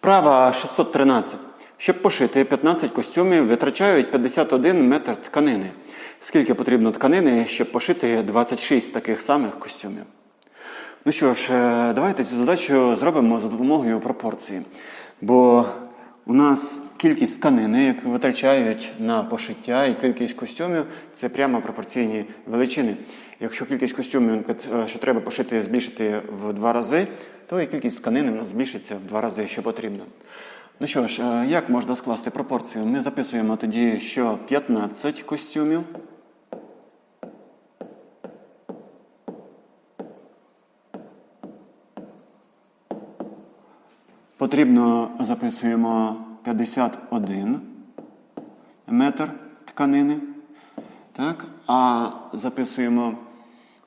Вправа 613. Щоб пошити 15 костюмів, витрачають 51 метр тканини. Скільки потрібно тканини, щоб пошити 26 таких самих костюмів? Ну що ж, е, давайте цю задачу зробимо за допомогою пропорції. Бо у нас кількість тканини, яку витрачають на пошиття, і кількість костюмів це прямо пропорційні величини. Якщо кількість костюмів, наприклад, е, що треба пошити, збільшити в два рази, то і кількість тканини у нас збільшиться в два рази, що потрібно. Ну що ж, е, як можна скласти пропорцію? Ми записуємо тоді, що 15 костюмів. Потрібно записуємо 51 метр тканини. Так? А записуємо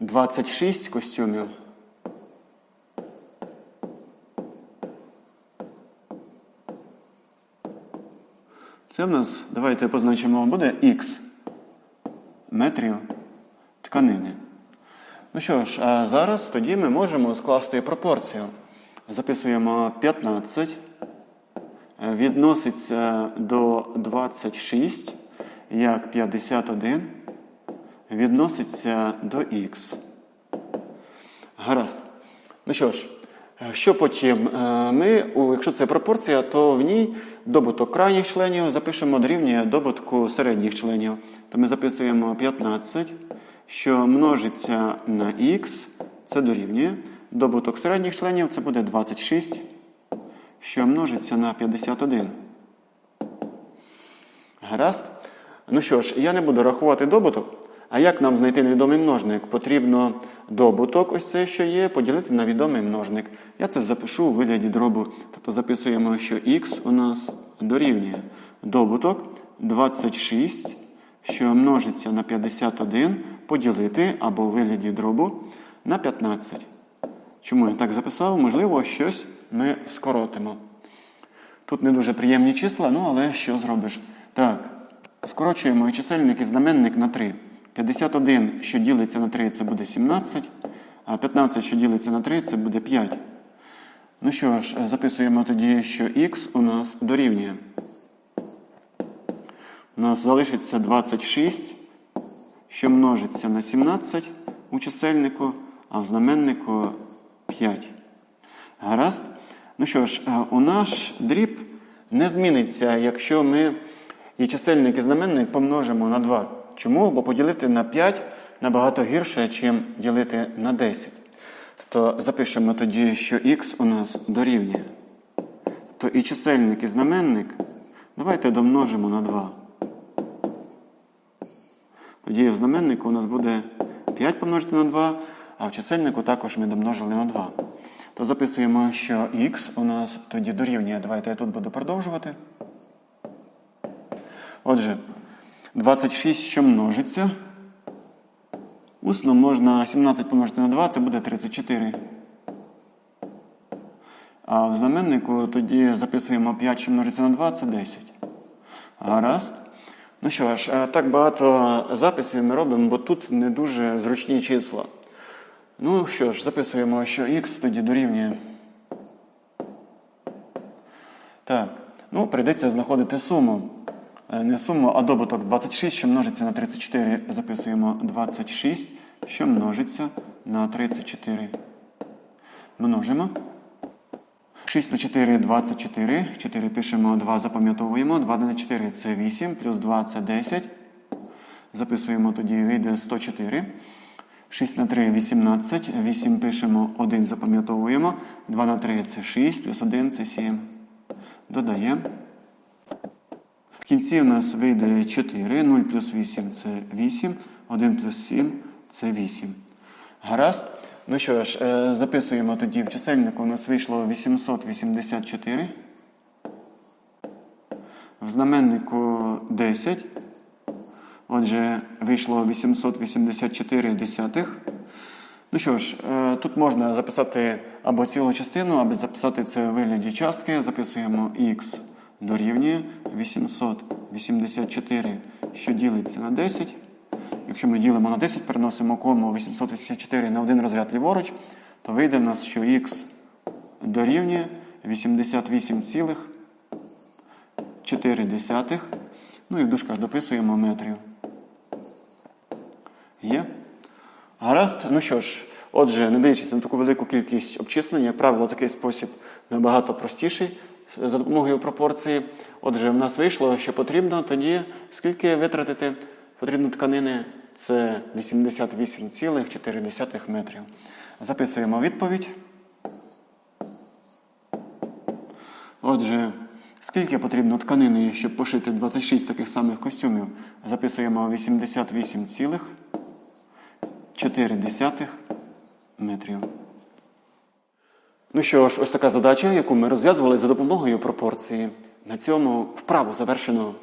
26 костюмів. Це в нас, давайте позначимо, буде Х метрів тканини. Ну що ж, а зараз тоді ми можемо скласти пропорцію. Записуємо 15, е, відноситься до 26, як 51, відноситься до х. Гаразд. Ну що ж, що потім? Е, Ми, якщо це пропорція, то в ній добуток крайніх членів запишемо дорівнює добутку середніх членів. То ми записуємо 15, що множиться на х, це дорівнює. Добуток середніх членів це буде 26, що множиться на 51. Гаразд? Ну що ж, я не буду рахувати добуток. А як нам знайти невідомий множник? Потрібно добуток, ось це, що є, поділити на відомий множник. Я це запишу у вигляді дробу. Тобто записуємо, що х у нас дорівнює добуток 26, що множиться на 51, поділити або у вигляді дробу на 15. Чому я так записав? Можливо, щось ми скоротимо. Тут не дуже приємні числа, ну але що зробиш? Так, скорочуємо і чисельник і знаменник на 3. 51, що ділиться на 3, це буде 17, а 15, що ділиться на 3, це буде 5. Ну що ж, записуємо тоді, що х у нас дорівнює. У нас залишиться 26, що множиться на 17 у чисельнику, а в знаменнику 5. Гаразд? Ну що ж, е, у наш дріб не зміниться, якщо ми і чисельник, і знаменник помножимо на 2. Чому? Бо поділити на 5 набагато гірше, ніж ділити на 10. Тобто запишемо тоді, що х у нас дорівнює. То і чисельник, і знаменник давайте домножимо на 2. Тоді в знаменнику у нас буде 5 помножити на 2, а в чисельнику також ми домножили на 2. То записуємо, що х у нас тоді дорівнює. Давайте я тут буду продовжувати. Отже, 26, що множиться. Усно можна 17 помножити на 2, це буде 34. А в знаменнику тоді записуємо 5, що множиться на 2, це 10. Гаразд. Ну що ж, е, так багато записів ми робимо, бо тут не дуже зручні числа. Ну що ж, записуємо, що х тоді дорівнює. Так, ну, прийдеться знаходити суму. Е, Не суму, а добуток 26, що множиться на 34. Записуємо 26, що множиться на 34. Множимо. 6 на 4 24. 4 пишемо, 2 запам'ятовуємо. 2 на 4 це 8, плюс 2 це 10. Записуємо тоді, вийде 104. 6 на 3 18. 8 пишемо, 1 запам'ятовуємо. 2 на 3 це 6, плюс 1 це 7. Додаємо. Кінці у нас вийде 4. 0 плюс 8 це 8. 1 плюс 7 це 8. Гаразд. Ну що ж, е, записуємо тоді в чисельнику. У нас вийшло 884. В знаменнику 10. Отже, вийшло 884 десятих. Ну що ж, е, тут можна записати або цілу частину, або записати це в вигляді частки. Записуємо х дорівнює 884, що ділиться на 10. Якщо ми ділимо на 10, переносимо кому 884 на один розряд ліворуч, то вийде в нас, що х дорівнює 88,4. Ну і в дужках дописуємо метрів. Є. Гаразд. Ну що ж, отже, не дивлячись на таку велику кількість обчислень, як правило, такий спосіб набагато простіший за допомогою пропорції. Отже, в нас вийшло, що потрібно тоді, скільки витратити потрібно тканини, це 88,4 метрів. Записуємо відповідь. Отже, скільки потрібно тканини, щоб пошити 26 таких самих костюмів? Записуємо 88,4 метрів. Ну що ж, ось така задача, яку ми розв'язували за допомогою пропорції. На цьому вправу завершено.